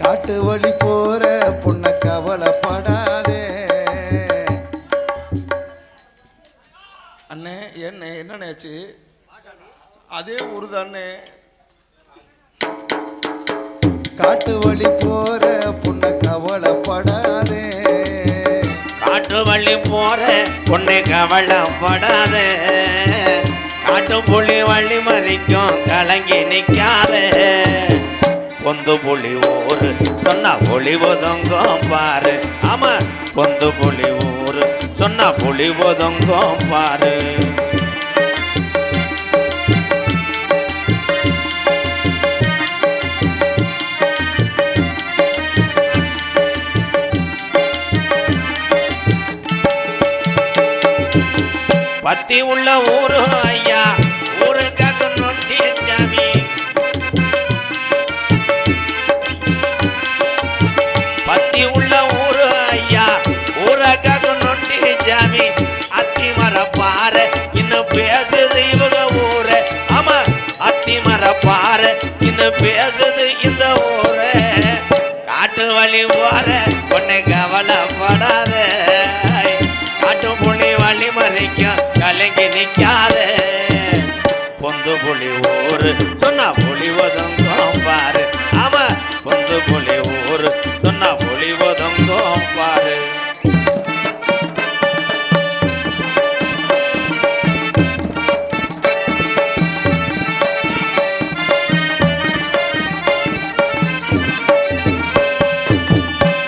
காட்டு வழி போற புண்ண கவலைப்படாதே. அண்ணே என்ன என்னண்ணேச்சு அதே ஊரு தானே காட்டு வழி போற புண்ண கவலைப்படாதே. காட்டு வள்ளி போற பொண்ணு கவலைப்படாதே. காட்டு புள்ளி வழி மறிக்கும் கலங்கி நிற்காத பொந்து புள்ளி ஊரு சொன்னா புளி ஒதுங்கும் பாரு. ஆமா பொந்து புள்ளி ஊரு சொன்னா புளி ஒதுங்கும் பாரு. பக்தி உள்ள ஊரு ஐயா. ஊருக்காக நொண்டி சாமி. பத்தி உள்ள ஊரு ஐயா. ஊருக்காக நொண்டி சாமி. அத்தி மர பாரு இன்னும் பேசுது இவங்க ஊரு. ஆமா அத்தி மர பாரு இன்னும் பேசுது இந்த ஊரு. காட்டு வழி போற உன்னை கவலைப்படாத புள்ளி மறைக்கும் கலங்கி நிற்காத பொந்து புலி ஊரு சொன்னா புலிவதும் ஒதுங்கும் பாரு. ஆமா பொந்து புலி ஊரு சொன்னா புலிவதும் ஒதுங்கும்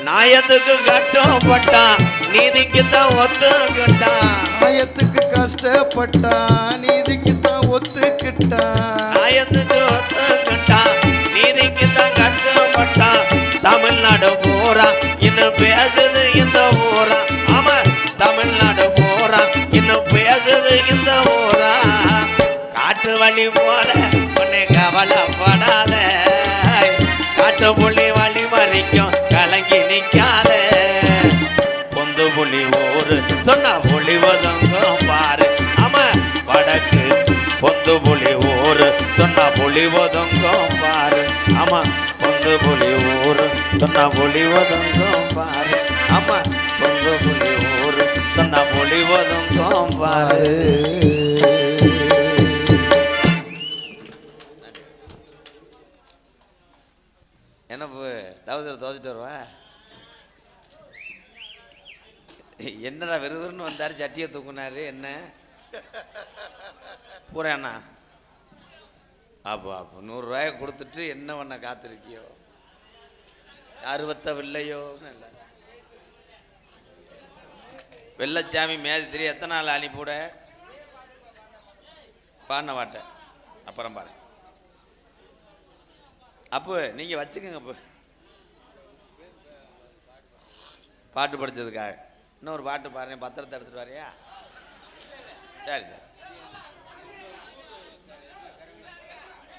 நாயத்துக்கு கட்டம் பட்டான் தான் ஒத்துக்கிட்டான் ஆயத்துக்கு கஷ்டப்பட்டான் நீதிக்கு தான் ஒத்துக்கிட்டான் நாயத்துக்கு ஒத்துக்கிட்டான் நீதிக்கு தான் கட்டப்பட்டான் தமிழ்நாடு பூரா இன்னும் பேசுது இந்த ஊரா. ஆமா தமிழ்நாடு பூரா இன்னும் பேசுது இந்த ஊரா. காட்டு வழி போல உன்னை கவலைப்படாத. காட்டு புள்ளி வழி மறிக்கும் கலங்கி புலி ஊரு சொன்னா புலி பாரு. ஆமா வடக்கு பொந்து புலி ஊர். சொன்ன புலி பாரு. ஆமா பொந்து புலி ஊர். சொன்ன புலி பாரு. ஆமா பொந்து புலி ஊர். சொன்ன புலி பாரு. என்னடா விறுவிறுன்னு வந்தார் சட்டியை தூக்குனாரு என்ன? போறேண்ணா அப்போ அப்போ நூறுரூவாயை கொடுத்துட்டு என்ன பண்ண காத்திருக்கியோ? அறுபத்தவில்லையோ வெள்ளச்சாமி மேஸ்திரி எத்தனை நாள் அனுப்பிவிட? பாடின மாட்டேன் அப்புறம் பாரு. அப்போ நீங்கள் வச்சுக்கோங்க அப்போ. பாட்டு படித்ததுக்காக இன்னொரு பாட்டு பாருங்க பத்திரத்தை எடுத்துட்டு வரியா? சரி சார்.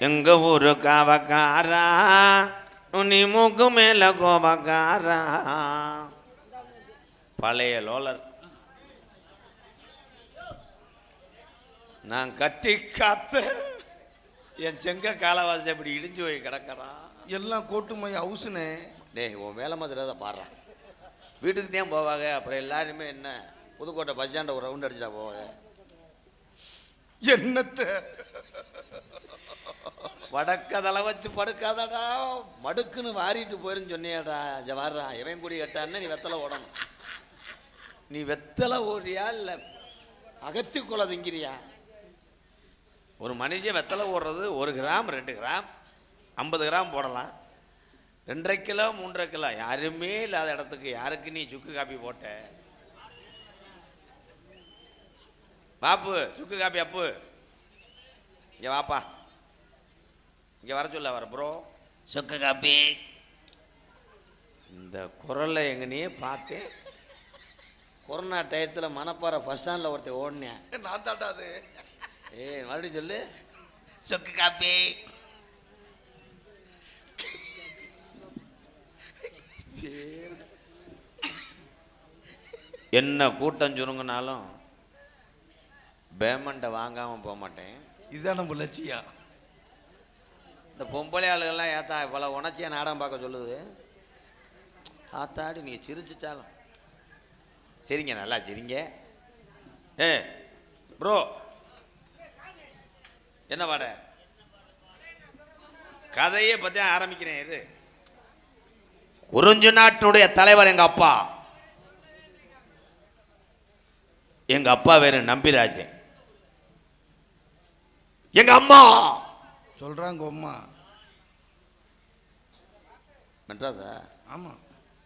எங்க ஊரு காவக்காரா? உனி மூக்கு மேல கோபக்காரா பழைய லோலர். நான் கட்டி காத்து என் செங்க காலவாசி அப்படி இடிஞ்சு போய் கிடக்கறான் எல்லாம் கோட்டுமை ஹவுஸ்னே. டேய் உன் வேலை மாதிரி பாடுறான் வீட்டுக்கு தான் போவாங்க? அப்புறம் எல்லாருமே என்ன? புதுக்கோட்டை பஸ் ஸ்டாண்டை ஒரு ரவுண்ட் அடிச்சுட்டா போவாங்க. என்னத்த? வடக்கதலை வச்சு படுக்காதடா. மடுக்குன்னு வாரிட்டு போயிருன்னு சொன்னியாடா வாடுறா எவன் குடி கட்டான்னு நீ வெத்தலை ஓடணும். நீ வெத்தலை ஓடுறியா இல்லை அகத்தி குலை திங்கிறியா? ஒரு மனுஷன் வெத்தலை ஓடுறது ஒரு கிராம் ரெண்டு கிராம் ஐம்பது கிராம் போடலாம். ரெண்டரை கிலோ மூன்றரை கிலோ யாருமே இல்லாத இடத்துக்கு யாருக்கு நீ சுக்கு காப்பி போட்ட? பாப்பு சுக்கு காப்பி அப்பு. இங்கே வாப்பா. இங்கே வர சொல்ல வர ப்ரோ சுக்கு காப்பி. இந்த குரலை எங்கனையே பார்த்தேன். கொரோனா டயத்தில் மணப்பாறை பஸ் ஸ்டாண்டில் ஒருத்தன் ஓடினேன். நான் தாண்டா அது. ஏய் மறுபடியும் சொல்லு. சொக்கு காப்பி. என்ன கூட்டம் சுருங்கினாலும் பேமெண்ட்டை வாங்காமல் போக மாட்டேன். இதுதான் நம்ம லட்சியம். இந்த பொம்பளை ஆளுகள்லாம் ஏத்தா இவ்வளோ உணர்ச்சியாக நாடகம் பார்க்க சொல்லுது. ஆத்தாடி நீங்கள் சிரிச்சிட்டாலும். சரிங்க நல்லா சிரிங்க. ஏ ப்ரோ என்ன வாட கதையே பற்றி ஆரம்பிக்கிறேன் இரு. குறிஞ்சி நாட்டுடைய தலைவர் எங்க அப்பா. எங்க அப்பா வேறு நம்பிராஜன் எங்க அம்மா. சொல்றாங்க அம்மா. மெட்ராஸா? ஆமாம்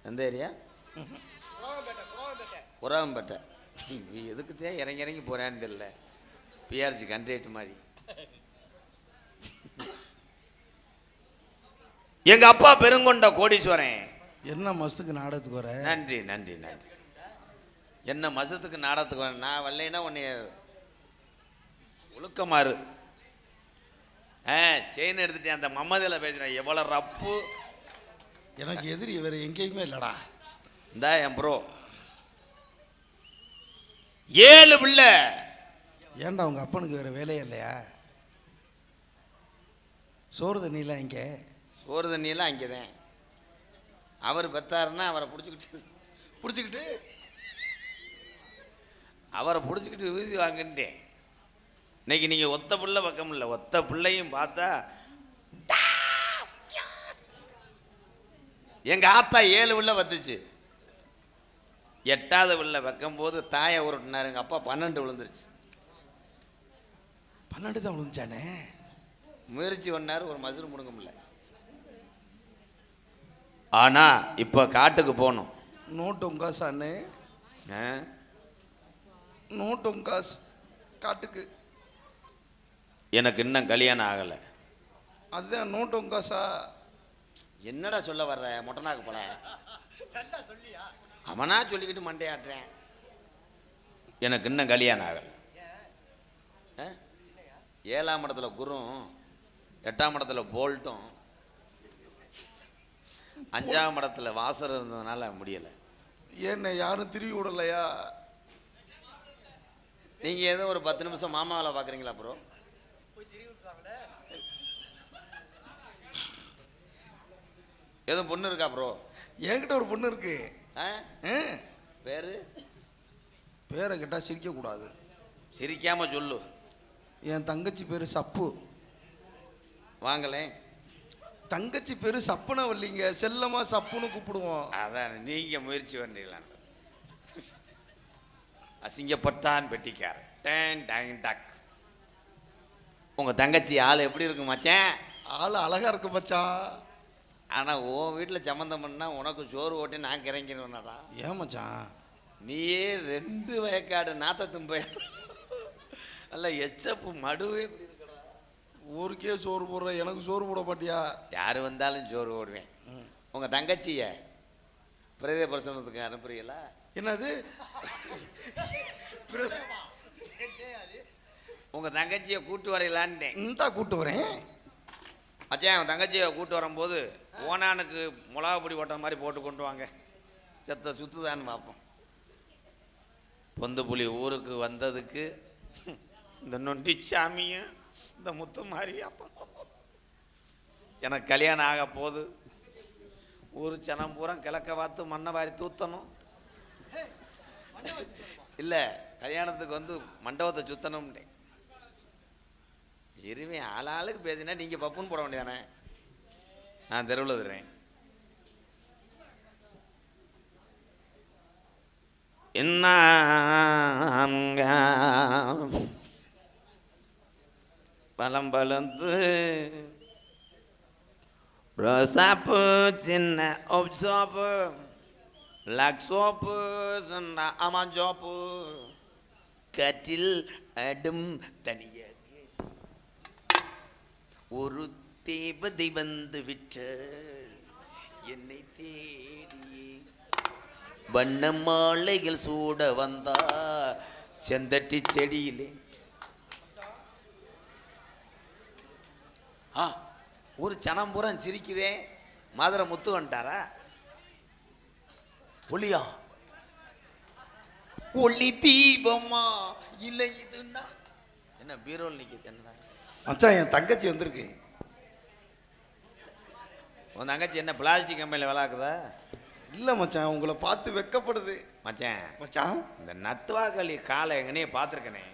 எந்த ஏரியா? உறவம்பேட்டை எதுக்கு தே இறங்கி இறங்கி போறேன்னு தெரியல. பிஆர்சி கண்ட்ரேட் மாதிரி. எங்க அப்பா பெருங்கொண்ட கோடீஸ்வரன். என்ன மாதத்துக்கு நாடகத்துக்கு வர? நன்றி நன்றி நன்றி. என்ன மசத்துக்கு நாடகத்துக்கு வரேன் நான் வரலைன்னா உன்னை ஒழுக்கமாறு. ஆ செயின் எடுத்துட்டேன். அந்த மம்மதில் பேசுகிறேன் எவ்வளோ ரப்பு. எனக்கு எதிரி வேற எங்கேயுமே இல்லடா. இந்தா என் ப்ரோ ஏழு பிள்ளை. ஏன்டா உங்க அப்பனுக்கு வேற வேலையே இல்லையா? சோறு தண்ணிலாம் இங்கே சோறு தண்ணியெல்லாம் அங்கே தான் அவர் பெத்தாருன்னா அவரை பிடிச்சிக்கிட்டு பிடிச்சிக்கிட்டு அவரை பிடிச்சிக்கிட்டு விருதி வாங்கிட்டேன். இன்னைக்கு நீங்கள் ஒத்த பிள்ளை பக்கம் இல்லை ஒத்த பிள்ளையும் பார்த்தா எங்க ஆத்தா ஏழு பிள்ளை வந்துச்சு. எட்டாவது பிள்ளை வைக்கும்போது தாயை உருட்டினாரு எங்க அப்பா பன்னெண்டு விழுந்துருச்சு. பன்னெண்டு தான் விழுந்துச்சானே? முயற்சி பண்ணாரு ஒரு மசுறு முடுங்க முடியல. ஆனா இப்போ காட்டுக்கு போகணும் நோட்டு உங்காசு அண்ணே. ஆ? நோட்டு உங்காசு காட்டுக்கு. எனக்கு இன்னும் கல்யாணம் ஆகலை. அதுதான் நோட்டு உங்காசா என்னடா சொல்ல வர்ற? மொட்டனாக்கு போல. அவனா சொல்லிக்கிட்டு மண்டையாட்டுறேன். எனக்கு இன்னும் கல்யாணம் ஆகலை? ஏழாம் இடத்துல குரும் எட்டாம் இடத்துல போல்ட்டும். அஞ்சாம் இடத்துல வாசர் இருந்ததுனால முடியலை. ஏன்னு யாரும் திரும்பி விடலையா? நீங்க ஏதோ ஒரு பத்து நிமிஷம் மாமாவில் பார்க்குறீங்களா ப்ரோ எதுவும் பொண்ணு இருக்கா ப்ரோ என்கிட்ட ஒரு பொண்ணு இருக்கு? பேரு? பேரை கேட்டால் சிரிக்கக்கூடாது. சிரிக்காம சொல்லு. என் தங்கச்சி பேர் சப்பு. வாங்களேன். தங்கச்சி பேர் சப்புன வல்லிங்க செல்லமா சப்புன்னு கூப்பிடுவோம். அதான் நீங்க முயற்சி பண்றீங்களா? அசிங்கப்பட்டான் பெட்டிக்கார் டேன் டாங் டக். உங்க தங்கச்சி ஆள் எப்படி இருக்கு மச்சான்? ஆள் அழகா இருக்கு மச்சான். ஆனா உன் வீட்டில் சம்மந்தம் பண்ணா உனக்கு சோறு ஓட்டி நான் கிறங்கிடுவேனடா ஏன் மச்சான்? நீயே ரெண்டு வயக்காடு நாத்தத்தும் போய் நல்ல எச்சப்பு மடுவே. இருக்குடா. ஊருக்கே சோறு போடுற எனக்கு சோறு போட மாட்டியா? யார் வந்தாலும் சோறு ஓடுவேன் உங்க தங்கச்சிய? பிரதே பிரசனத்துக்கு அனுப்புறீங்களா? என்னது? உங்க தங்கச்சியை கூட்டு வரையலான்ட்டேன். இந்தா கூட்டு வரேன். மச்சான் உன் தங்கச்சியை கூட்டு வரும்போது ஓனானுக்கு மிளகா பொடி ஓட்டுற மாதிரி போட்டு கொண்டு வாங்க. செத்த சுத்துதான்னு பார்ப்போம். பொந்து புலி ஊருக்கு வந்ததுக்கு இந்த நொண்டி சாமியும் இந்த முத்து மாரியாப்பா எனக்கு கல்யாணம் ஆக போகுது. ஊர் சனம் பூரா கிழக்க பார்த்து மண்ணை வாரி தூத்தணும். இல்லை கல்யாணத்துக்கு வந்து மண்டபத்தை சுத்தணும்ட்டேன் இருமே ஆளாளுக்கு பேசினா நீங்கள் பப்புன்னு போட வேண்டியதானே? நான் தெருவில் தர்றேன் என்ன பலம் பலந்து ரோசாப்பு சின்ன ஒப்சாப்பு லக் சோப்பு சின்ன சோப்பு கட்டில் அடும் தனியாக ஒரு தேவதை வந்து விட்டு என்னை தேடி வண்ண மாலைகள் சூட வந்தா செந்தட்டி செடியிலே. ஆ ஒரு சனம் பூரா சிரிக்குதே. மதுரை முத்து வந்துட்டாரா? ஒளியா ஒளி தீபமா? இல்லை இதுன்னா என்ன பீரோல் நிற்கிது என்ன? மச்சான் என் தங்கச்சி வந்திருக்கு. உன் தங்கச்சி என்ன பிளாஸ்டிக் கம்பெனியில் விளாக்குதா இல்லை மச்சான் உங்களை பார்த்து வெக்கப்படுது. மச்சான் மச்சான் இந்த நட்டுவாக்களி காலை எங்கனே பார்த்துருக்கனே.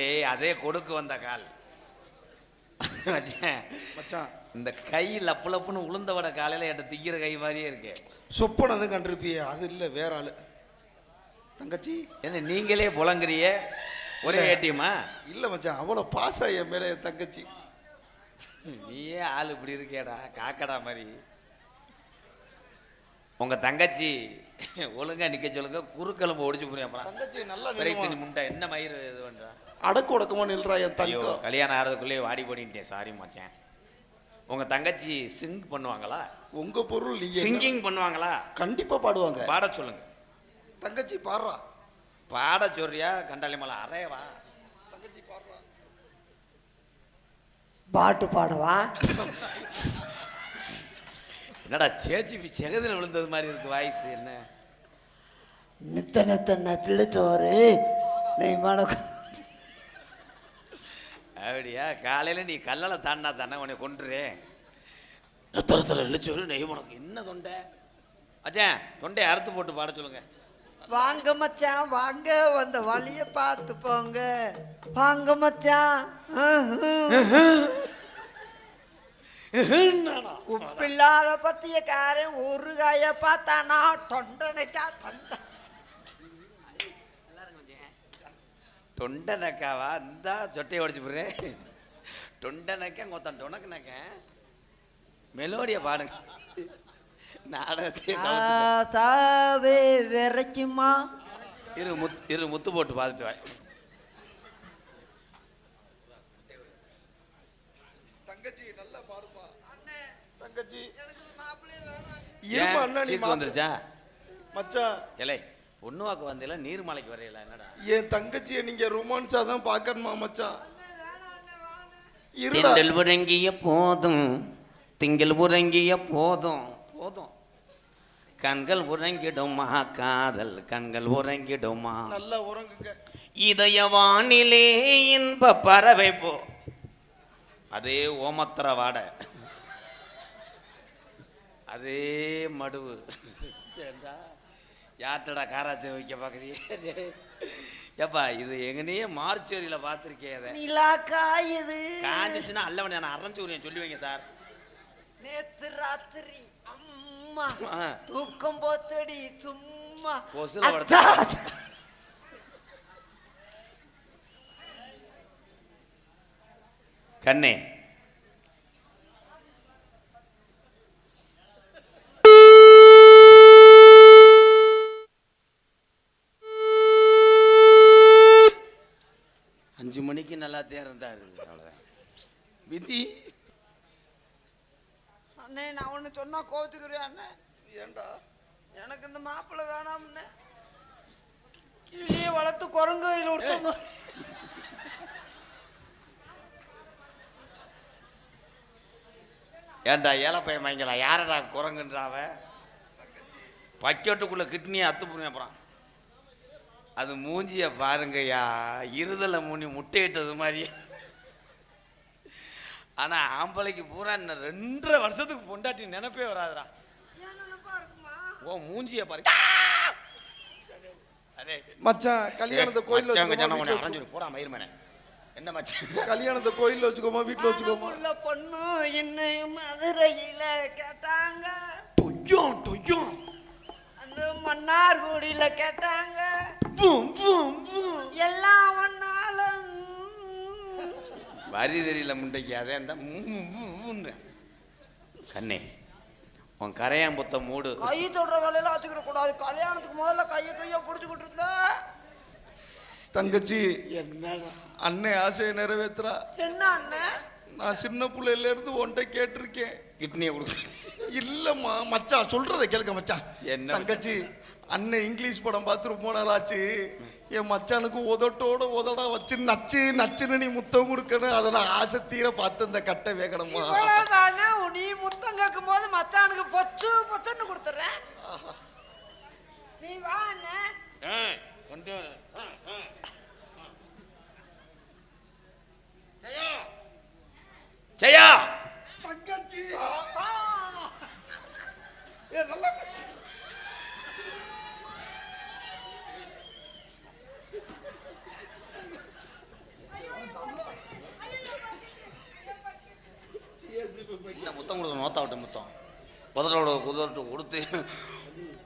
ஏய் அதே கொடுக்கு வந்த கால். மச்சான். இந்த கை லப்பு லப்புன்னு உளுந்த வட காலையில் என்கிட்ட திக்கிற கை மாதிரியே இருக்கு. சொப்பனது கண்டிருப்பியே. அது இல்ல வேற ஆளு. தங்கச்சி? என்ன நீங்களே புலங்குறிய ஒரே ஏடிஎம்மா இல்ல மச்சான். அவ்வளவு பாசா என் மேல என் தங்கச்சி. நீயே ஆள் இப்படி இருக்கேடா காக்கடா மாதிரி. உங்க தங்கச்சி ஒழுங்கா நிக்க சொல்லுங்க. குறுக்கெலும்பு ஒடிச்சு அப்புறம். தங்கச்சி நல்லா முண்டை என்ன மயிர் இது பண்றா? அடக்கு ஒடக்கமா நில்றா என் ஐயோ தங்கம். கல்யாணம் ஆகிறதுக்குள்ளே வாடி போடின்ட்டேன் சாரி மச்சான். உங்க தங்கச்சி சிங் பண்ணுவாங்களா? உங்க பொருள் நீங்க சிங்கிங் பண்ணுவாங்களா? கண்டிப்பா பாடுவாங்க. பாட சொல்லுங்க. தங்கச்சி பாடுறா. பாட சொல்றியா? கண்டாலி மலை அறையவா? தங்கச்சி பாடுறா. பாட்டு பாடவா? என்னடா சேச்சி செகதில் விழுந்தது மாதிரி இருக்கு வாய்ஸ் என்ன? நித்த நித்த நெத்தில சோறு. நெய் மணக்கு அப்படியா? காலையில நீ கல்லலை தாண்டா தானே உன்னை கொண்டுறேன் நத்தரத்தில் இழிச்சோரு நெய் உனக்கு என்ன தொண்டை? அச்சேன் தொண்டையை அறுத்து போட்டு பாட சொல்லுங்க. வாங்க மச்சான் வாங்க. வந்த வழிய பார்த்து போங்க. வாங்க மச்சான். உப்பில்லாத பத்தியக்காரன் ஒரு காய பார்த்தானா தொண்டனைக்கா தொண்டை தொண்டை நக்காவா இந்தா சொட்டையை உடச்சு போடுறேன் தொண்டை நக்க மொத்தம் டொனக்கு நக்க மெலோடியை பாடுங்க நாடகத்தை விரைக்குமா? இரு முத் இரு முத்து போட்டு பார்த்துட்டு வாய். தங்கச்சி நல்லா பாடுப்பா. தங்கச்சி. வந்துருச்சா? மச்சான். இலை. பொண்ணுவாக்கு வந்தில நீர்மலைக்கு வரையில என்னடா? என் தங்கச்சியை நீங்க ரொமான்ஸா தான் பாக்கணுமா மச்சான்? திண்டல் உறங்கிய போதும் திங்கள் உறங்கிய போதும் போதும். கண்கள் உறங்கிடுமா காதல் கண்கள் உறங்கிடுமா? நல்லா உறங்குங்க. இதய வானிலே இன்ப பறவை போ. அதே ஓமத்திர வாடை. அதே மடுவு. ஏண்டா? யார்டா காராச்சி வைக்க பார்க்குறீங்க ஏப்பா இது எங்கனையே மார்ச்சேரியில் பார்த்துருக்கேன் அதை. நிலா காயுது. காஞ்சிச்சுன்னா அல்லவன் நான் அரைஞ்சு விடுறேன் சொல்லி வைங்க சார். நேத்து ராத்திரி அம்மா. தூக்கம் போத்தடி சும்மா. கொசுல. படுத்து கண்ணே நல்லா தேர்ந்தாரு அவ்வளோதான் விதி. அண்ணே நான் ஒண்ணு சொன்னா கோச்சுக்கிறேன் அண்ணே. ஏண்டா? எனக்கு இந்த மாப்பிள்ளை வேணாம்னு. கிளியை வளர்த்து குரங்கு வயல் விடுத்தோம் ஏன்டா ஏலப்பைய மயங்கலா யாரடா குரங்குன்றாவ பக்கெட்டுக்குள்ள கிட்னியை அத்து போடுங்க அப்புறம். அது மூஞ்சிய பாருங்கய்யா. இருதலை மூணி முட்டையிட்டது மாதிரி ஆனா ஆம்பளைக்கு பூரா இன்னும் ரெண்டரை வருஷத்துக்கு பொண்டாட்டி நினைப்பே வராதுடா. ஓ மூஞ்சிய பாரு அரே மச்சான் கல்யாணத்தை கோயில்ல மச்சான் வச்சுக்கோமா, கல்யாணம் வீட்ல பண்ணி வச்சுக்கோமா? அரைஞ்சு போடா மயிர் மேனே என்ன மச்சான்? கல்யாணத்தை கோயில்ல வச்சுக்கோமா வீட்டுல வச்சுக்கோமா? உள்ள பொண்ணு என்ன மதுரையில கேட்டாங்க. தொய்யும் தொய்யும் அந்த மன்னார்குடியில கேட்டாங்க. பூம் பூம் பூம் எல்லாம் ஒன்னாலும். வரி தெரியல முண்டைக்கு அதே அந்த கண்ணே உன் கரையான் புத்த மூடு. கை தொடுற வேலையில வச்சுக்கிற கூடாது. கல்யாணத்துக்கு முதல்ல கையை கையை பிடிச்சிக்கிட்டு இருந்தா. தங்கச்சி என்னடா? அண்ணன் ஆசையை நிறைவேத்துறா. என்ன அண்ணன் நான் சின்ன பிள்ளையில இருந்து உன்கிட்ட கேட்டிருக்கேன். கிட்னியை கொடுக்க இல்லம்மா மச்சான் சொல்றத கேளுங்க மச்சான். என்ன தங்கச்சி அண்ணன் இங்கிலீஷ் படம் பார்த்து ரொம்ப நாள் ஆச்சு என் மச்சானுக்கு உதட்டோட உதடா வச்சு நச்சு நச்சுன்னு நீ முத்தம் கொடுக்கணும். அதை நான் ஆசை தீர பார்த்து இந்த கட்டை வேகணுமா? நீ முத்தம் கேட்கும் போது மச்சானுக்கு பொச்சு பொச்சுன்னு கொடுத்துறேன் நீ வா. ஜெயா! ஜெயா! தங்கச்சி. இல்லை முத்தம் கொடுக்கணும் முத்தம். உதட்டோட உதட்டு கொடுத்து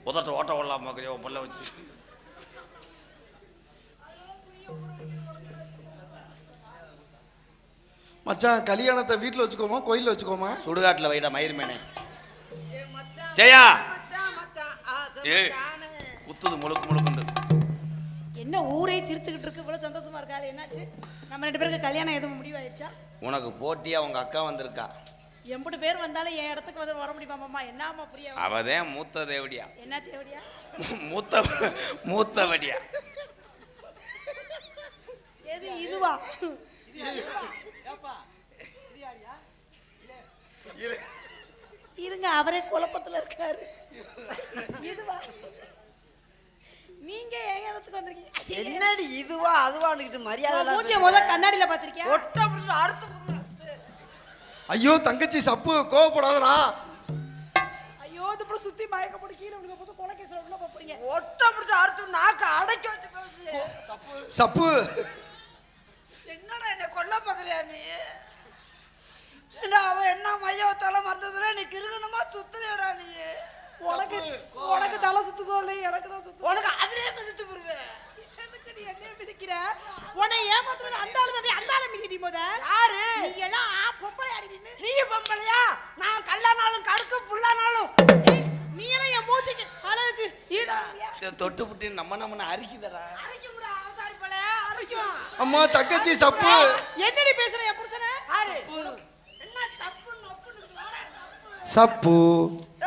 உதட்ட ஓட்ட ஓடலாம் பார்க்குறியோ வச்சு. மச்சான் கல்யாணத்தை வீட்டில் வச்சுக்கோமா கோயிலில் வச்சுக்கோமா? சுடுகாட்டில் வைடா மயிர் மேனே. ஜெயா. ஏய். குத்துது முழுக்கு முழுக்குண்டு என்ன ஊரே சிரிச்சுக்கிட்டு இருக்கு இவ்வளவு சந்தோஷமா இருக்காள் என்னாச்சு? நம்ம ரெண்டு பேருக்கு கல்யாணம் எதுவும் முடிவாயிடுச்சா? உனக்கு போட்டியா உங்க அக்கா வந்திருக்கா? எம்பது பேர் வந்தாலும் என் இடத்துக்கு வந்து வர முடியுமா மாமா? என்னம்மா புரிய அவதான் மூத்த தேவடியா. என்ன தேவடியா? மூத்த மூத்தவடியா எது இதுவா? இருங்க அவரே குழப்பத்துல இருக்காரு. இதுவா? நீங்க என் இடத்துக்கு வந்திருக்கீங்க. என்னடி இதுவா அதுவான்னுக்கிட்டு மரியாதை மூஞ்சிய? முத கண்ணாடியில பாத்திருக்கியா ஒட்ட பிடிச்சு அடுத்து. ஐயோ தங்கச்சி சப்பு கோவப்படாதடா. ஐயோ இது அப்புறம் சுத்தி மயக்க போட்டு கீழே விழுங்க போது கொலைகேசில உள்ள போறீங்க. ஒட்ட பிடிச்சு அடுத்து நாக்க அடக்கி வச்சு பேசு சப்பு. என்னடா என்ன கொல்ல பாக்குறியா நீ? அவ என்ன மையத்தால மறந்ததுல நீ கிருகணமா சுத்துறியடா நீ. உனக்கு உனக்கு தலை சுத்துதோ இல்லை எனக்கு தான் சுத்து. உனக்கு அதுலயே மிதித்து போடுவே. எதுக்கு நீ என்னைய மிதிக்கிற? உன்னை ஏமாத்துறது அந்த ஆளு தானே. அந்த ஆளு மிதிடி முத. யாரு? நீ எல்லாம் ஆ, பொம்பளை அடி நின்னு. நீ பொம்பளையா? நான் கல்லானாலும் கடுக்கு புல்லானாலும். நீ எல்லாம் என் மூச்சுக்கு அழகுக்கு ஈடா. தொட்டு புட்டு நம்ம நம்மன அரிக்குதடா. அரைக்கும் கூட அவதாரி போல. அரைக்கும். அம்மா தங்கச்சி சப்பு. என்னடி பேசுற என் புருஷனை? யாரு சப்பு.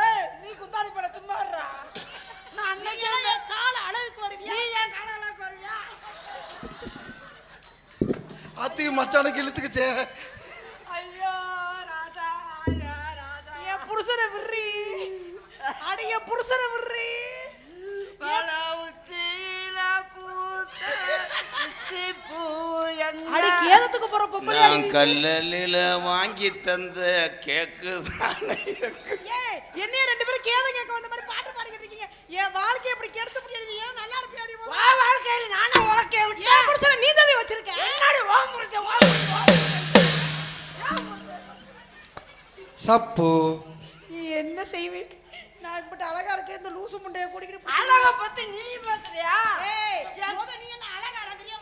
ஏய் நீ குந்தாரி போல சும்மா இருடா. நான் நீ அன்னைக்கே எல்லாம் என் கால அழகுக்கு வருவியா? நீ ஏன் காலால வருவியா? அத்தி மச்சானுக்கு இழுத்துக்குச்சே. ஐயோ ராஜா ராஜா என் புருஷனை விடுறி. அடி என் புருஷனை விடுறி. பல உச்சியில பூத்த உச்சி பூ எங்க? அடி கேதத்துக்கு போற பொம்பளை நான். கல்லலில வாங்கி தந்த கேக்கு ஏய் என்னைய ரெண்டு பேரும் கேதம் கேட்க வந்த மாதிரி பாட்டு பாடிக்கிட்டு இருக்கீங்க. என் வாழ்க்கைய இப்படி கெடுத்து முடியாது நீ ஏன் நல்லா இருப்பியா வா வாழ்க்கையில நானே உனக்கே விட்டேன். என் புருஷனை நீ தானே வச்சிருக்க? என்னடி ஓ முடிச்ச ஓ சப்பு. நீ என்ன செய்வே? நான் இப்படி அழகா இருக்கேன் இந்த லூசு முண்டைய கூட்டிக்கிட்டு போய்- அழக பத்தி நீ பேசுறியா? ஏய் நீ என்ன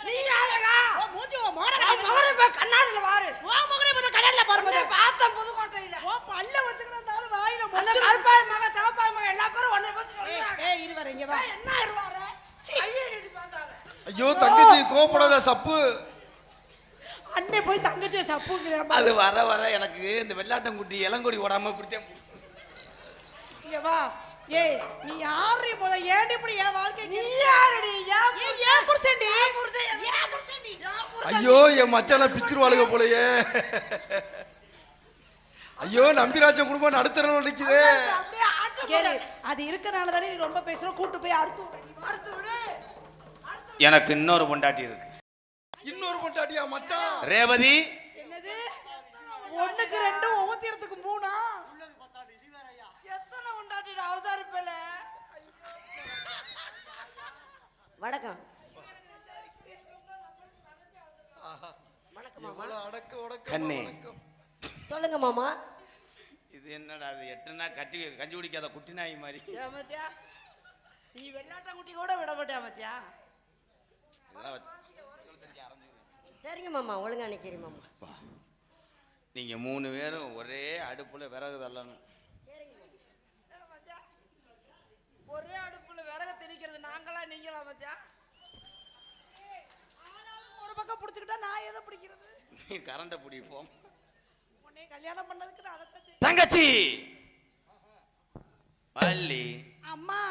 நீ அழகா உன் மூஞ்சி உன் மோர நான் மகனை போய் கண்ணாடியில பாரு உன் முகரே முத கடல்ல பாரு முத உன்னை பார்த்த புதுக்கோட்டையில உன் பல்ல வச்சுக்கிட்டாலும் வாயில அந்த மொச்சு கருப்பாய் மக தவப்பாய் மக எல்லா பேரும் உன்னை பத்தி சொல்றாங்க. ஏய் இரு இங்க வா. என்ன இருவாரு ஐயோ இடி ஐயோ தங்கச்சி கோவப்படாத சப்பு. அண்ணே போய் தங்கச்சியை சப்புங்கிறேன் அது வர வர எனக்கு இந்த வெள்ளாட்டம் குட்டி இளங்கொடி ஓடாம பிடிச்சேன் இங்க வா. ஏய் நீ யாரு முத? ஏன் இப்படி என் வாழ்க்கை நீ யாருடி? ஏன் ஏன் புருஷன்டி? ஏன் புருஷன்? ஏன் புருஷன்டி? ஐயோ என் மச்சான பிச்சிருவாளுக போலயே. ஐயோ நம்பிராஜன் குடும்பம் நடுத்தரவு நிக்குதே. அப்படியே ஆட்டு கேளு அது இருக்கனால தானே நீ ரொம்ப பேசுற? கூட்டு போய் அறுத்து எனக்கு இன்னொரு பொண்டாட்டி இருக்கு. இன்னொரு பொண்டாட்டியா மச்சான்? ரேவதி. என்னது? ஒண்ணுக்கு ரெண்டு ஒவ்வொருத்தருக்கு அவதாரிப்பல வணக்கம். கண்ணே. சொல்லுங்க மாமா. இது என்னடா அது எட்டுனா கட்டி கஞ்சி குடிக்காத குட்டி நாய் மாதிரி மத்தியா நீ வெள்ளாட்டங்குட்டி கூட விட மாட்டியா மத்தியா சரிங்க மாமா ஒழுங்கா நிக்கிறேன் மாமா. நீங்க மூணு பேரும் ஒரே அடுப்புல விறகு தள்ளணும் ஏன் மத்தியா ஒரே அடுப்புல விறக திணிக்கிறது ஆனாலும் ஒரு பக்கம் பிடிச்சுக்கிட்டா நான் எதை பிடிக்கிறது? நீ கரண்ட பிடிப்போம் உன்னை கல்யாணம் பண்ணதுக்கு செய்வேன். தங்கச்சி! பள்ளி அம்மா.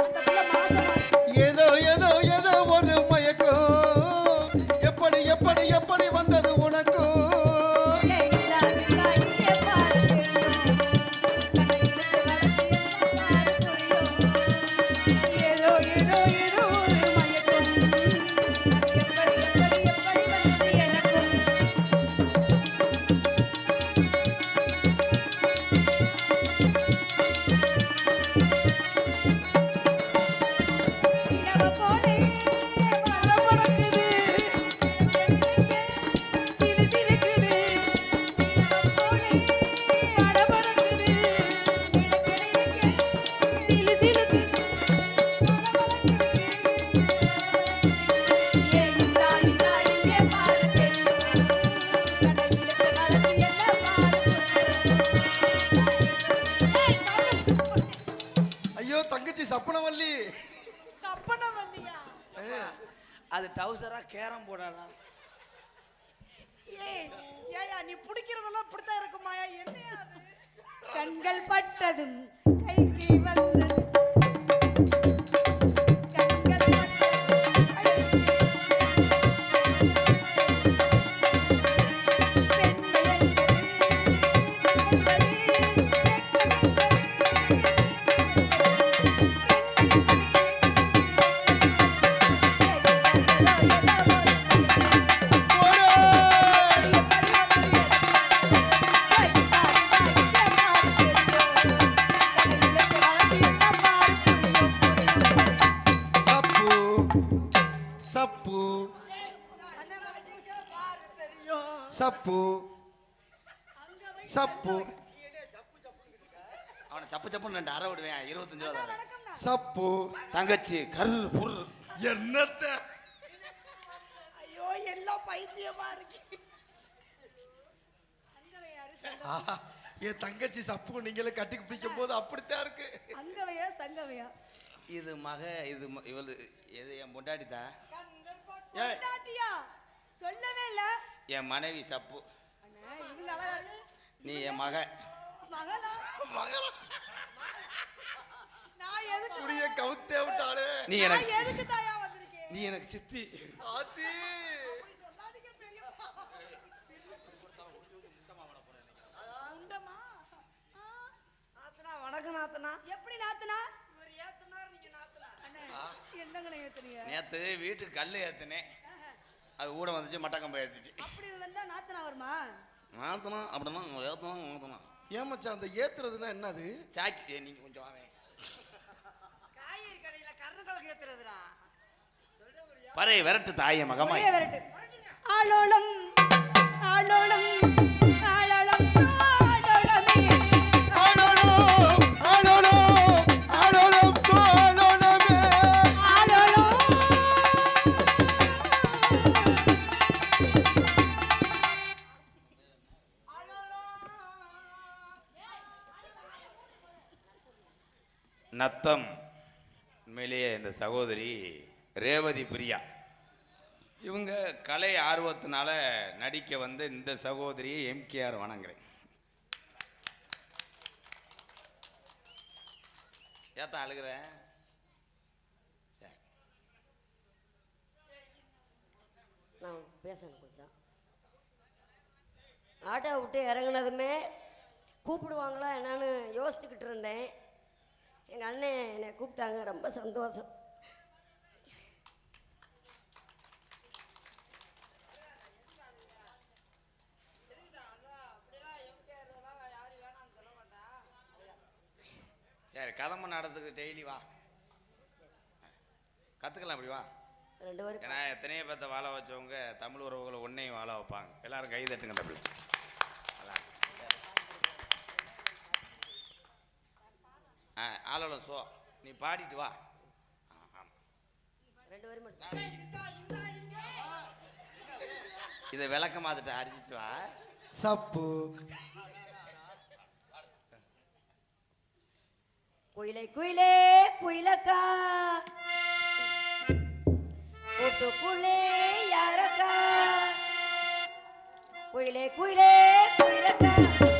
அந்த பிள்ளை மாசமா? இருக்கு. ஏதோ ஏதோ ஏதோ சப்பு தங்கச்சி கரு புரு. என்னத்த? ஐயோ எல்லாம் பைத்தியமா இருக்கு. என் தங்கச்சி சப்பு நீங்களே கட்டி பிடிக்கும் போது அப்படித்தான் இருக்கு. அங்கவையா சங்கவையா? இது மக இது இவளு எது என் பொண்டாட்டி தான் சொல்லவே இல்ல. என் மனைவி சப்பு. நீ என் மக. மகளா? எதுக்கு குடிய கவுத்தே விட்டாளே நீ நான் எனக்கு எதுக்கு தாயா வந்திருக்கேன் நீ எனக்கு சித்தி. ஆத்தி. நாத்தனா வணக்கம் நாத்தனா. எப்படி நாத்துனா? இவர் ஏத்தனார் நீங்க நாத்தனா. அண்ணே என்னங்கண்ணே ஏத்துறீங்க நேத்து வீட்டுக்கு கல் ஏத்துனேன். அது கூட வந்துச்சு மட்டக்கம்பை ஏத்திட்டு அப்படி வந்தா நாத்தனா வருமா? மாத்தணும் அப்படின்னா ஏத்தணும் மாத்தணும் ஏன் மச்சான் அந்த ஏத்துறதுன்னா என்னது? சாக்கி நீங்க கொஞ்சம் வாங்க பறை விரட்டு தாய மகமாய். விரட்டு. ஆளோளம் ஆளோளம். நத்தம். இந்த சகோதரி ரேவதி பிரியா. இவங்க கலை ஆர்வத்தினால நடிக்க வந்து இந்த சகோதரியை எம்கேஆர் வணங்குறேன். ஏத்தான் அழுகிறேன் நான் பேசணும் கொஞ்சம். ஆட்டோ விட்டு இறங்குனதுமே கூப்பிடுவாங்களா என்னன்னு யோசிச்சுக்கிட்டு இருந்தேன். எங்கள் அண்ணன் என்னை கூப்பிட்டாங்க ரொம்ப சந்தோஷம். சரி கதம்ப நடத்துக்கு டெய்லி வா. கற்றுக்கலாம் அப்படி வா. ரெண்டு பேரும் ஏன்னா எத்தனையோ பேர்த்த வாழ வச்சவங்க தமிழ் உறவுகளை ஒன்றையும் வாழ வைப்பாங்க. எல்லாரும் கை தட்டுங்க தம்பி அதான். ஆளோட சோ நீ பாடிட்டு வா. இதை விளக்க மாத்திட்ட அடிச்சிட்டு வா. சப்பு. குயிலை குயிலே குயிலக்கா. கூட்டுக்குள்ளே யாரக்கா? குயிலே குயிலே குயிலக்கா.